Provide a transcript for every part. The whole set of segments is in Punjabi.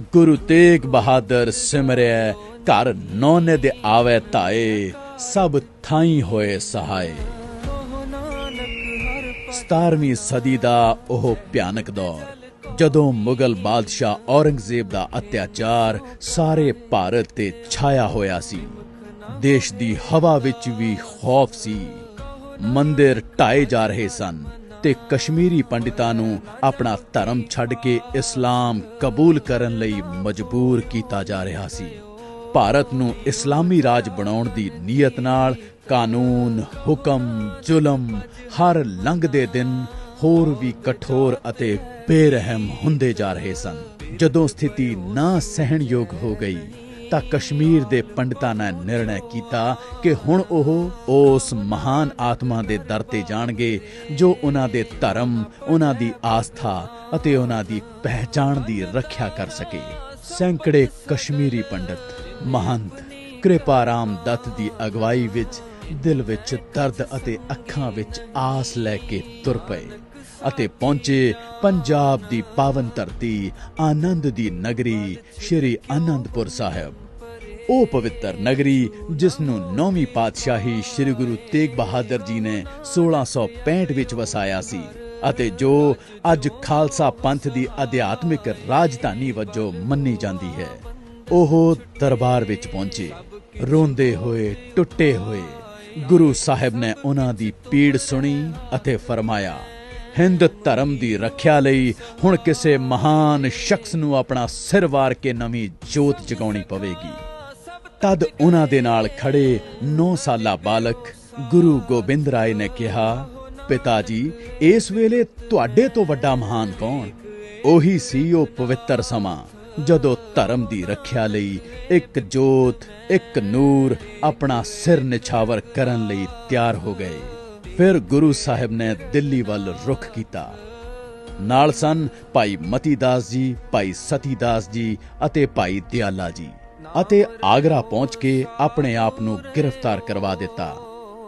ਗੁਰੂ ਤੇਗ ਬਹਾਦਰ ਸਿਮਰਿਆ ਘਰ ਨੌਨੇ ਦੇ ਆਵੇ ਧਾਏ, ਸਭ ਥਾਈ ਹੋਏ ਸਹਾਏ। 17ਵੀਂ ਸਦੀ ਦਾ ਉਹ ਭਿਆਨਕ ਦੌਰ, ਜਦੋਂ ਮੁਗਲ ਬਾਦਸ਼ਾਹ ਔਰੰਗਜ਼ੇਬ ਦਾ ਅਤਿਆਚਾਰ ਸਾਰੇ ਭਾਰਤ ਤੇ ਛਾਇਆ ਹੋਇਆ ਸੀ। ਦੇਸ਼ ਦੀ ਹਵਾ ਵਿੱਚ ਵੀ ਖੌਫ ਸੀ। ਮੰਦਿਰ ਢਾਏ ਜਾ ਰਹੇ ਸਨ। ਤੇ ਕਸ਼ਮੀਰੀ ਪੰਡਿਤਾਂ ਨੂੰ ਆਪਣਾ ਧਰਮ ਛੱਡ ਕੇ ਇਸਲਾਮ ਕਬੂਲ ਕਰਨ ਲਈ ਮਜਬੂਰ ਕੀਤਾ ਜਾ ਰਿਹਾ ਸੀ। ਭਾਰਤ ਨੂੰ ਇਸਲਾਮੀ ਰਾਜ ਬਣਾਉਣ ਦੀ ਨੀਅਤ ਨਾਲ ਕਾਨੂੰਨ, ਹੁਕਮ, ਜ਼ੁਲਮ ਹਰ ਲੰਘਦੇ ਦਿਨ ਹੋਰ ਵੀ ਕਠੋਰ ਅਤੇ ਬੇਰਹਿਮ ਹੁੰਦੇ ਜਾ ਰਹੇ ਸਨ। ਜਦੋਂ ਸਥਿਤੀ ਨਾ ਸਹਿਣਯੋਗ ਹੋ ਗਈ ਤਾਂ ਕਸ਼ਮੀਰ ਦੇ ਪੰਡਤਾਂ ਨੇ ਨਿਰਣੈ ਕੀਤਾ ਕਿ ਹੁਣ ਉਹ ਉਸ ਮਹਾਨ ਆਤਮਾ ਦੇ ਦਰ ਤੇ ਜਾਣਗੇ, ਜੋ ਉਹਨਾਂ ਦੇ ਧਰਮ, ਉਹਨਾਂ ਦੀ ਆਸਥਾ ਅਤੇ ਉਹਨਾਂ ਦੀ ਪਹਿਚਾਣ ਦੀ ਰੱਖਿਆ ਕਰ ਸਕੇ। ਸੈਂਕੜੇ ਕਸ਼ਮੀਰੀ ਪੰਡਤ, ਮਹੰਤ, ਕਿਰਪਾਰਾਮ ਦੱਤ ਦੀ ਅਗਵਾਈ ਵਿੱਚ ਦਿਲ ਵਿੱਚ ਦਰਦ ਅਤੇ ਅੱਖਾਂ ਵਿੱਚ ਆਸ ਲੈ ਕੇ ਤੁਰ ਪਏ ਅਤੇ ਪਹੁੰਚੇ ਪੰਜਾਬ ਦੀ ਪਾਵਨ ਧਰਤੀ ਆਨੰਦ ਦੀ ਨਗਰੀ ਸ਼੍ਰੀ ਆਨੰਦਪੁਰ ਸਾਹਿਬ। ਉਹ ਪਵਿੱਤਰ ਨਗਰੀ, ਜਿਸ ਨੂੰ ਨੌਵੀਂ ਪਾਤਸ਼ਾਹੀ ਸ੍ਰੀ ਗੁਰੂ ਤੇਗ ਬਹਾਦਰ ਜੀ ਨੇ 1665 ਵਿੱਚ ਵਸਾਇਆ ਸੀ ਅਤੇ ਜੋ ਅੱਜ ਖਾਲਸਾ ਪੰਥ ਦੀ ਅਧਿਆਤਮਿਕ ਰਾਜਧਾਨੀ ਵਜੋਂ ਮੰਨੀ ਜਾਂਦੀ ਹੈ, ਉਹ ਦਰਬਾਰ ਵਿੱਚ ਪਹੁੰਚੇ। ਰੋਂਦੇ ਹੋਏ, ਟੁੱਟੇ ਹੋਏ, ਗੁਰੂ ਸਾਹਿਬ ਨੇ ਉਹਨਾਂ ਦੀ ਪੀੜ ਸੁਣੀ ਅਤੇ ਫਰਮਾਇਆ, ਹਿੰਦ ਧਰਮ ਦੀ ਰੱਖਿਆ ਲਈ ਹੁਣ ਕਿਸੇ ਮਹਾਨ ਸ਼ਖਸ ਨੂੰ ਆਪਣਾ ਸਿਰ ਵਾਰ ਕੇ ਨਵੀਂ ਜੋਤ ਜਗਾਉਣੀ ਪਵੇਗੀ। ਤਦ ਉਹਨਾਂ ਦੇ ਨਾਲ ਖੜੇ 9 ਸਾਲਾ ਬਾਲਕ ਗੁਰੂ ਗੋਬਿੰਦ ਰਾਏ ਨੇ ਕਿਹਾ, ਪਿਤਾ ਜੀ, ਇਸ ਵੇਲੇ ਤੁਹਾਡੇ ਤੋਂ ਵੱਡਾ ਮਹਾਨ ਕੌਣ? ਉਹੀ ਸੀ ਉਹ ਪਵਿੱਤਰ ਸਮਾਂ, ਜਦੋਂ ਧਰਮ ਦੀ ਰੱਖਿਆ ਲਈ ਇੱਕ ਜੋਤ, ਇੱਕ ਨੂਰ ਆਪਣਾ ਸਿਰ ਨਿਛਾਵਰ ਕਰਨ ਲਈ ਤਿਆਰ ਹੋ ਗਏ। ਫਿਰ ਗੁਰੂ ਸਾਹਿਬ ਨੇ ਦਿੱਲੀ ਵੱਲ ਰੁਖ ਕੀਤਾ। ਨਾਲ ਸਨ ਭਾਈ ਮਤੀ ਦਾਸ ਜੀ, ਭਾਈ ਸਤੀ ਦਾਸ ਜੀ ਅਤੇ ਭਾਈ ਦਿਆਲਾ ਜੀ। ਅਤੇ ਆਗਰਾ ਪਹੁੰਚ ਕੇ ਆਪਣੇ ਆਪ ਨੂੰ ਗ੍ਰਿਫਤਾਰ ਕਰਵਾ ਦਿੱਤਾ।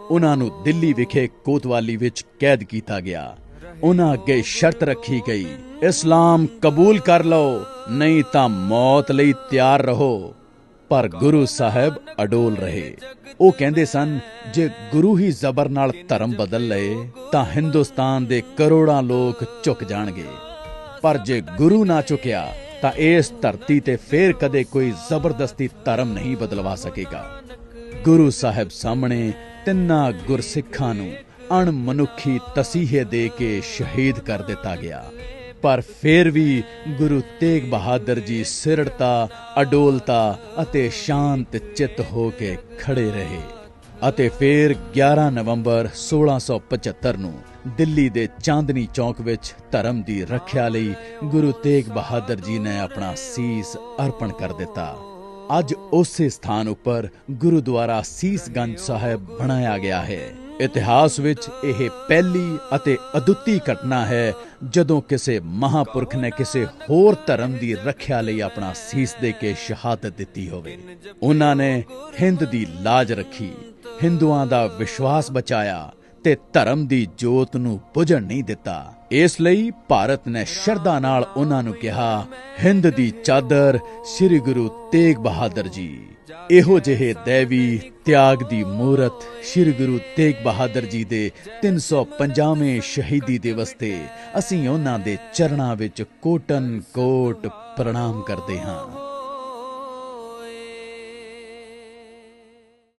ਉਹਨਾਂ ਨੂੰ ਦਿੱਲੀ ਵਿਖੇ ਕੋਤਵਾਲੀ ਵਿੱਚ ਕੈਦ ਕੀਤਾ ਗਿਆ। ਉਹਨਾਂ ਅੱਗੇ ਸ਼ਰਤ ਰੱਖੀ ਗਈ, ਇਸਲਾਮ ਕਬੂਲ ਕਰ ਲਓ, ਨਹੀਂ ਤਾਂ ਮੌਤ ਲਈ ਤਿਆਰ ਰਹੋ। ਪਰ ਗੁਰੂ ਸਾਹਿਬ ਅਡੋਲ ਰਹੇ। ਉਹ ਕਹਿੰਦੇ ਸਨ, ਜੇ ਗੁਰੂ ਹੀ ਜ਼ਬਰ ਨਾਲ ਧਰਮ ਬਦਲ ਲਏ, ਤਾਂ ਹਿੰਦੁਸਤਾਨ ਦੇ ਕਰੋੜਾਂ ਲੋਕ ਝੁਕ ਜਾਣਗੇ। ਪਰ ਜੇ ਗੁਰੂ ਨਾ ਝੁਕਿਆ ਤਾਂ ਇਸ ਧਰਤੀ ਤੇ ਫੇਰ ਕਦੇ ਕੋਈ ਜ਼ਬਰਦਸਤੀ ਧਰਮ ਨਹੀਂ ਬਦਲਵਾ ਸਕੇਗਾ। ਗੁਰੂ ਸਾਹਿਬ ਸਾਹਮਣੇ ਤਿੰਨਾਂ ਗੁਰਸਿੱਖਾਂ ਨੂੰ ਅਣਮਨੁੱਖੀ ਤਸੀਹੇ ਦੇ ਕੇ ਸ਼ਹੀਦ ਕਰ ਦਿੱਤਾ ਗਿਆ। ਪਰ ਫਿਰ ਵੀ ਗੁਰੂ ਤੇਗ ਬਹਾਦਰ ਜੀ ਸਿਰੜਤਾ, ਅਡੋਲਤਾ ਅਤੇ ਸ਼ਾਂਤ ਚਿੱਤ ਹੋ ਕੇ ਖੜੇ ਰਹੇ ਅਤੇ ਫੇਰ 11 ਨਵੰਬਰ 1675 ਨੂੰ ਦਿੱਲੀ ਦੇ ਚਾਂਦਨੀ ਚੌਕ ਵਿੱਚ ਧਰਮ ਦੀ ਰੱਖਿਆ ਲਈ ਗੁਰੂ ਤੇਗ ਬਹਾਦਰ ਜੀ ਨੇ ਆਪਣਾ ਸੀਸ ਅਰਪਣ ਕਰ ਦਿੱਤਾ। ਅੱਜ ਉਸੇ ਸਥਾਨ ਉੱਪਰ ਗੁਰਦੁਆਰਾ ਸੀਸਗੰਜ ਸਾਹਿਬ ਬਣਾਇਆ ਗਿਆ ਹੈ। ਇਤਿਹਾਸ ਵਿੱਚ ਇਹ ਪਹਿਲੀ ਅਤੇ ਅਦੁੱਤੀ ਘਟਨਾ ਹੈ ਜਦੋਂ ਕਿਸੇ ਮਹਾਪੁਰਖ ਨੇ ਕਿਸੇ ਹੋਰ ਧਰਮ ਦੀ ਰੱਖਿਆ ਲਈ ਆਪਣਾ ਸੀਸ ਦੇ ਕੇ ਸ਼ਹਾਦਤ ਦਿੱਤੀ ਹੋਵੇ। ਉਹਨਾਂ ਨੇ ਹਿੰਦ ਦੀ ਲਾਜ ਰੱਖੀ। ਹਿੰਦੂਆਂ ਦਾ ਵਿਸ਼ਵਾਸ ਬਚਾਇਆ। ਤੇ ਧਰਮ ਦੀ ਜੋਤ ਨੂੰ ਬੁਝਣ ਨਹੀਂ ਦਿੱਤਾ। ਇਸ ਲਈ ਭਾਰਤ ਨੇ ਸ਼ਰਧਾ ਨਾਲ ਉਹਨਾਂ ਨੂੰ ਕਿਹਾ, ਹਿੰਦ ਦੀ ਚਾਦਰ ਸ੍ਰੀ ਗੁਰੂ ਤੇਗ ਬਹਾਦਰ ਜੀ, ਇਹੋ ਜਿਹੇ ਦੇਵੀ ਤਿਆਗ ਦੀ ਮੂਰਤ ਸ੍ਰੀ ਗੁਰੂ ਤੇਗ ਬਹਾਦਰ ਜੀ ਦੇ 350ਵੇਂ ਸ਼ਹੀਦੀ ਦਿਵਸ ਤੇ ਅਸੀਂ ਉਹਨਾਂ ਦੇ ਚਰਨਾਂ ਵਿੱਚ ਕੋਟਨ ਕੋਟ ਪ੍ਰਣਾਮ ਕਰਦੇ ਹਾਂ।